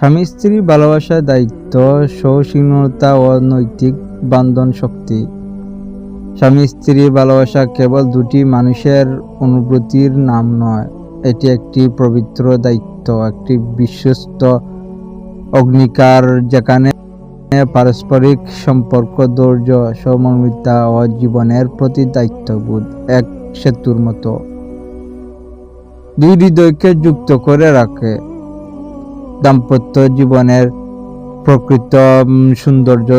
স্বামী স্ত্রী ভালোবাসা দায়িত্ব সৌসীনতা ও নৈতিক বান্ধন শক্তি। স্বামী স্ত্রী ভালোবাসা কেবল দুটি মানুষের অনুভূতির নাম নয়, এটি একটি পবিত্র দায়িত্ব, একটি বিশ্বস্ত অগ্নিকার যেখানে পারস্পরিক সম্পর্ক, ধৈর্য, সমন্বিতা ও জীবনের প্রতি দায়িত্ববোধ এক সেতুর মতো। দুই হৃদয়কে যুক্ত করে রাখে। দাম্পত্য জীবনের প্রকৃত সৌন্দর্য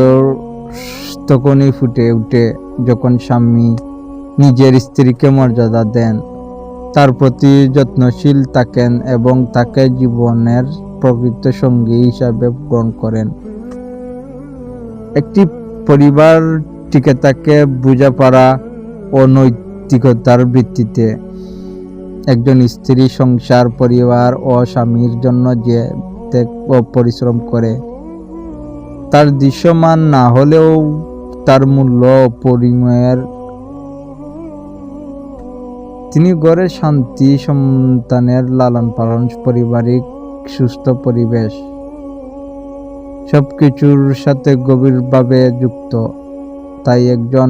তখনই ফুটে উঠে যখন স্বামী নিজের স্ত্রীকে মর্যাদা দেন, তার প্রতি যত্নশীল থাকেন এবং তাকে জীবনের প্রকৃত সঙ্গী হিসাবে গ্রহণ করেন। একটি পরিবার টিকে থাকে বোঝাপড়া ও নৈতিকতার ভিত্তিতে। একজন স্ত্রী সংসার, পরিবার ও স্বামীর জন্য যে ত্যাগ ও পরিশ্রম করে। তার দৃশ্যমান না হলেও তার মূল্য অপরিমেয়ের তিনি গড়ে শান্তি, সন্তানের লালন পালন, পারিবারিক, সুস্থ পরিবেশ। সবকিছুর সাথে গভীরভাবে যুক্ত। তাই একজন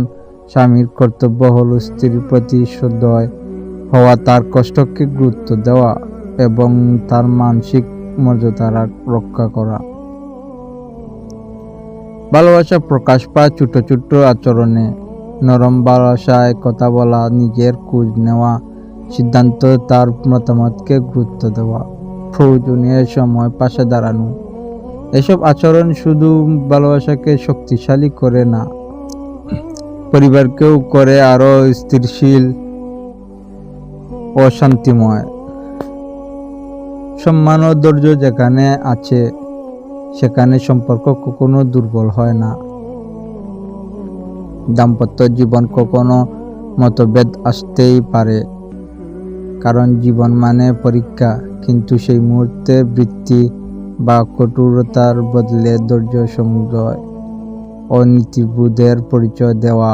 স্বামীর কর্তব্য হল স্ত্রীর প্রতি সদয় হওয়া, তার কষ্টকে গুরুত্ব দেওয়া এবং তার মানসিক মর্যাদা রক্ষা করা। ভালোবাসা প্রকাশ পায় ছোট ছোট আচরণে। নরম ভালোবাসায় কথা বলা, নিজের খোঁজ নেওয়া, সিদ্ধান্ত তার মতামতকে গুরুত্ব দেওয়া প্রয়োজনীয় সময় পাশে দাঁড়ানো। এসব আচরণ শুধু ভালোবাসাকে শক্তিশালী করে না, পরিবারকেও করে আরও স্থিরশীল ও শান্তিময়। সম্মান ও ধৈর্য যেখানে আছে, সেখানে সম্পর্ক কখনো দুর্বল হয় না। দাম্পত্য জীবন কখনো মতভেদ আসতেই পারে, কারণ জীবন মানে পরীক্ষা, কিন্তু সেই মুহূর্তে বৃত্তি বা কঠোরতার বদলে ধৈর্য সংযয় ও নীতিবোধের পরিচয় দেওয়া,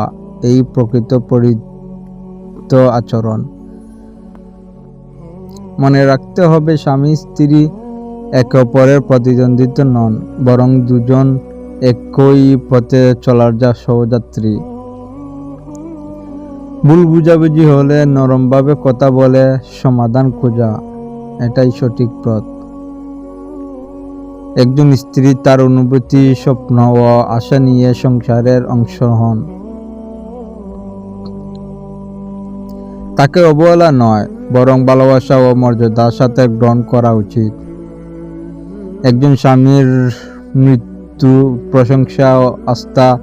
এই প্রকৃত পরিত আচরণ। মনে রাখতে হবে, স্বামী, স্ত্রী একে অপরের প্রতিদ্বন্দ্বিত্ব নন, বরং দুজন একই পথে চলার যা সহযাত্রী। ভুল বুঝাবুঝি হলে নরমভাবে কথা বলে সমাধান খোঁজা, এটাই সঠিক পথ। একজন স্ত্রী তার অনুভূতি, স্বপ্ন ও আশা নিয়ে সংসারের অংশ হন। তাকে অবহেলা নয় বরং ভালোবাসা ও মর্যাদার সাথে গ্রহণ করা উচিত। একজন স্বামীর মৃত্যু, প্রশংসা ও আস্থা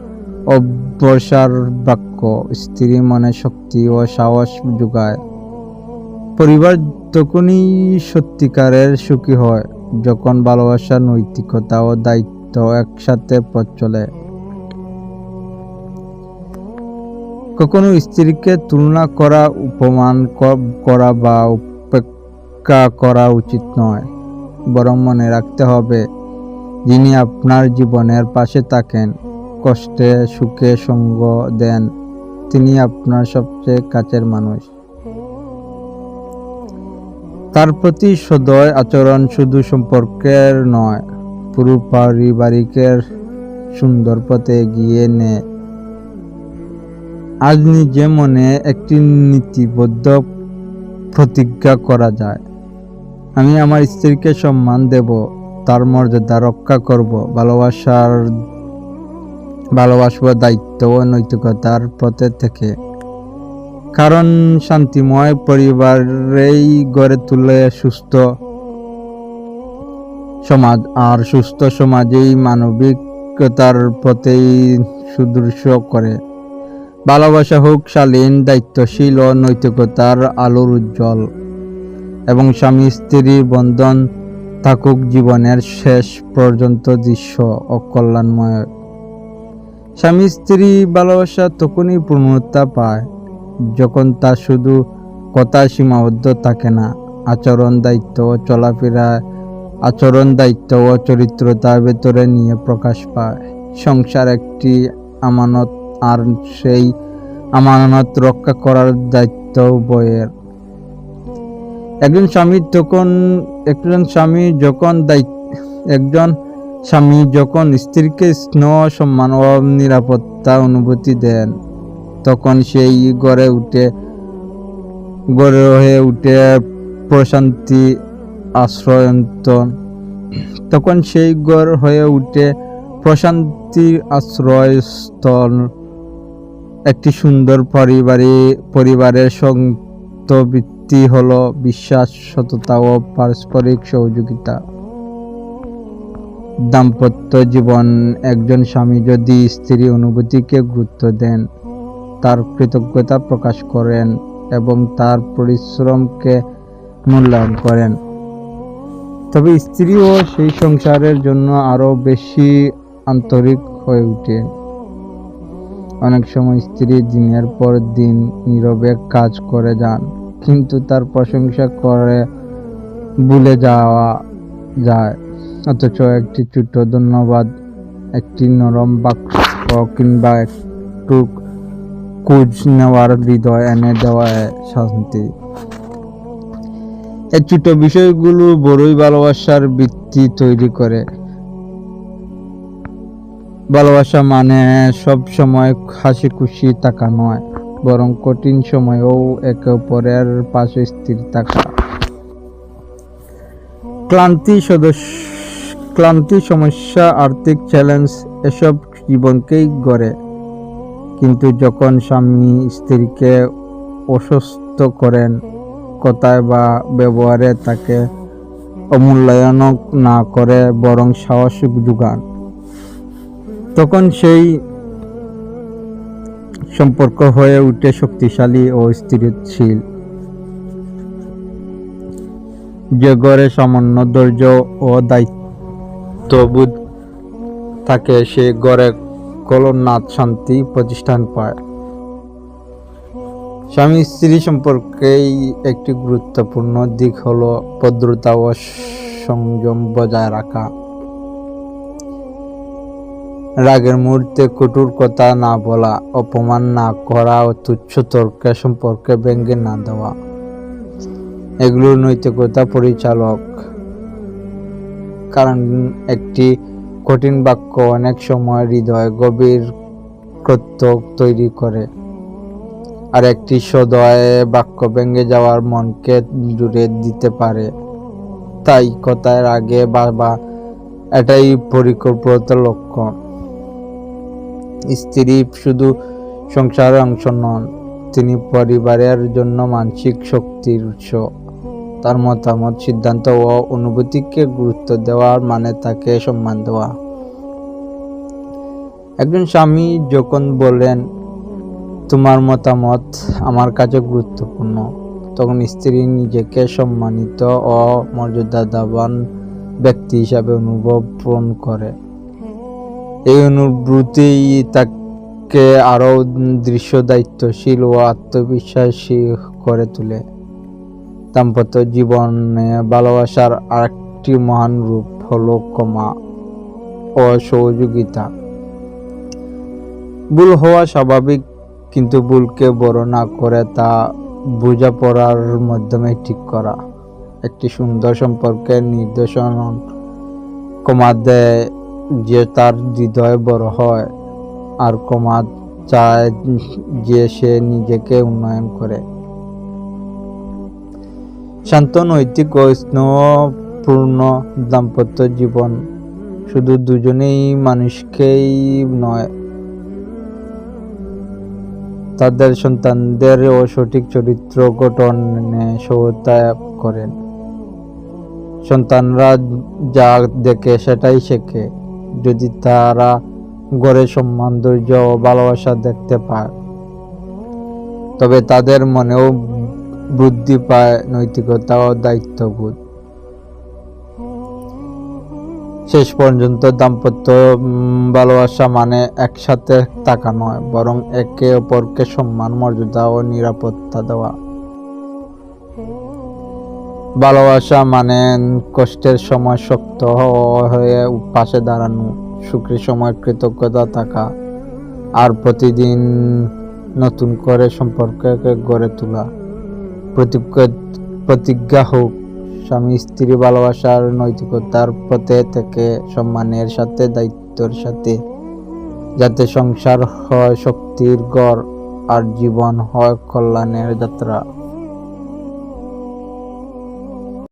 বর্ষার বাক্য স্ত্রী মনে শক্তি ও সাহস যোগায়। পরিবার তখনই সত্যিকারের সুখী হয়, যখন ভালোবাসা, নৈতিকতা ও দায়িত্ব একসাথে পথ চলে। কখনো স্ত্রীকে তুলনা করা উপমান করা বা উপেক্ষা করা উচিত নয়। বরং মনে রাখতে হবে, যিনি আপনার জীবনের পাশে থাকেন, কষ্টে, সুখে সঙ্গ দেন, তিনি আপনার সবচেয়ে কাছের মানুষ। তার প্রতি সদয় আচরণ শুধু সম্পর্কের নয়, পুরো পারিবারিকের সুন্দর পথে এগিয়ে নেয় আজ নিজে মনে একটি নীতিবদ্ধ প্রতিজ্ঞা করা যায়। আমি আমার স্ত্রীকে সম্মান দেব, তার মর্যাদা রক্ষা করব, ভালোবাসার ভালোবাসব দায়িত্ব ও নৈতিকতার পথে থেকে। কারণ শান্তিময় পরিবারেই গড়ে তুলে সুস্থ সমাজ, আর সুস্থ সমাজেই মানবিকতার পথেই সুদৃশ্য করে। ভালোবাসা হোক, শালীন, দায়িত্বশীল ও নৈতিকতার আলোর উজ্জ্বল। এবং স্বামী স্ত্রীর বন্ধন থাকুক জীবনের শেষ পর্যন্ত দৃশ্য ও কল্যাণময়। স্বামী, স্ত্রী ভালোবাসা তখনই পূর্ণতা পায় যখন তা শুধু কথা সীমাবদ্ধ থাকে না। আচরণ, দায়িত্ব ও চলাফেরা, আচরণ, দায়িত্ব ও চরিত্র তার ভেতরে নিয়ে প্রকাশ পায়। সংসার একটি আমানত আর সেই আমানত রক্ষা করার দায়িত্ব উভয়ের একজন স্বামী তখন, একজন স্বামী যখন দায়িত্ব একজন স্বামী যখন স্ত্রীকে স্নেহ, সম্মান ও নিরাপত্তা অনুভূতি দেন, তখন সেই গড়ে উঠে, গড়ে হয়ে উঠে প্রশান্তি আশ্রয়ন্তন তখন সেই গড় হয়ে উঠে প্রশান্তির আশ্রয়স্থল একটি সুন্দর পরিবারে, পরিবারের সন্তবৃত্তি হল বিশ্বাস, সততা ও পারস্পরিক সহযোগিতা। দাম্পত্য জীবন, একজন স্বামী যদি স্ত্রী অনুভূতিকে গুরুত্ব দেন, তার কৃতজ্ঞতা প্রকাশ করেন এবং তার পরিশ্রমকে মূল্যায়ন করেন। তবে স্ত্রীও সেই সংসারের জন্য আরও বেশি আন্তরিক হয়ে ওঠেন। অনেক সময় স্ত্রী দিনের পর দিন নীরবে কাজ করে যান, কিন্তু তার প্রশংসা করে ভুলে যাওয়া যায়। অথচ একটি ছোট ধন্যবাদ, একটি নরম বাক্স কিংবা একটু কুজ নেওয়ার হৃদয় এনে দেওয়ায় শান্তি। এই ছোট বিষয়গুলো বড়ই ভালোবাসার ভিত্তি তৈরি করে। ভালোবাসা মানে সব সময় হাসি খুশি থাকা নয়, বরং কঠিন সময়েও একে অপরের পাশে স্থির থাকা। ক্লান্তি সদস্য ক্লান্তি সমস্যা, আর্থিক চ্যালেঞ্জ, এসব জীবনকেই গড়ে। কিন্তু যখন স্বামী স্ত্রীকে অসুস্থ করেন, কথায় বা ব্যবহারে তাকে অমূল্যায়ন না করে, বরং সাহস যোগান। তখন সেই সম্পর্ক হয়ে উঠে শক্তিশালী ও স্থিরশীল। যে ঘরে সামান্য ধৈর্য ও দায়িত্ববোধ থাকে, সে ঘরে কলনাথ শান্তি প্রতিষ্ঠান পায়। স্বামী স্ত্রী সম্পর্কেই একটি গুরুত্বপূর্ণ দিক হলো ভদ্রতা ও সংযম বজায় রাখা। রাগের মুহূর্তে কঠোর কথা না বলা, অপমান না করা ও তুচ্ছ তর্কে সম্পর্কে ব্যঙ্গে না দেওয়া। এগুলো নৈতিকতা পরিচালক। কারণ একটি কঠিন বাক্য অনেক সময় হৃদয় গভীর কর্তক তৈরি করে। আর একটি সদয় বাক্য ভেঙে যাওয়ার মনকে জুড়ে দিতে পারে। তাই কথার আগে বাবা, এটাই পরিকল্পিত লক্ষ্য। স্ত্রী শুধু সংসারের অংশ নন, তিনি পরিবারের জন্য মানসিক শক্তির উৎস। তার মতামত, সিদ্ধান্ত ও অনুভূতিকে গুরুত্ব দেওয়ার মানে তাকে সম্মান দেওয়া। একজন স্বামী যখন বলেন, তোমার মতামত আমার কাছে গুরুত্বপূর্ণ, তখন স্ত্রী নিজেকে সম্মানিত ও মর্যাদাবান ব্যক্তি হিসাবে অনুভব পূরণ করে। এই অনুভূতি তাকে আরও দৃশ্য দায়িত্বশীল ও আত্মবিশ্বাসী করে তোলে। দাম্পত্য জীবনে ভালোবাসার আরেকটি মহান রূপ হল ক্ষমা ও সহযোগিতা। ভুল হওয়া স্বাভাবিক, কিন্তু ভুলকে বড় না করে তা বোঝাপড়ার মাধ্যমে ঠিক করা। একটি সুন্দর সম্পর্কের নির্দেশন কমা দেয় যে তার হৃদয় বড় হয়, আর কমা চায় যে সে নিজেকে উন্নয়ন করে। শান্ত, নৈতিক ও স্নেহপূর্ণ দাম্পত্য জীবন শুধু দুজনেই মানুষকেই নয়, তাদের সন্তানদের ও সঠিক চরিত্র গঠনে সহায়তা করেন। সন্তানরা যা দেখে সেটাই শেখে। যদি তারা গড়ে সম্মান, ধৈর্য ও ভালোবাসা দেখতে পায়, তবে তাদের মনেও বুদ্ধি পায়, নৈতিকতা ও দায়িত্ববোধ। শেষ পর্যন্ত দাম্পত্য ভালোবাসা মানে একসাথে থাকা নয়, বরং একে অপরকে সম্মান, মর্যাদা ও নিরাপত্তা দেওয়া। ভালোবাসা মানে কষ্টের সময় শক্ত হয়ে পাশে দাঁড়ানো, সুখের সময় কৃতজ্ঞতা থাকা, আর প্রতিদিন নতুন করে সম্পর্ককে গড়ে তোলা। প্রতিজ্ঞা হোক, স্বামী স্ত্রী ভালোবাসার নৈতিকতার পথে থেকে সম্মানের সাথে, দায়িত্বর সাথে, যাতে সংসার হয়, শক্তির গড়, আর জীবন হয় কল্যাণের যাত্রা।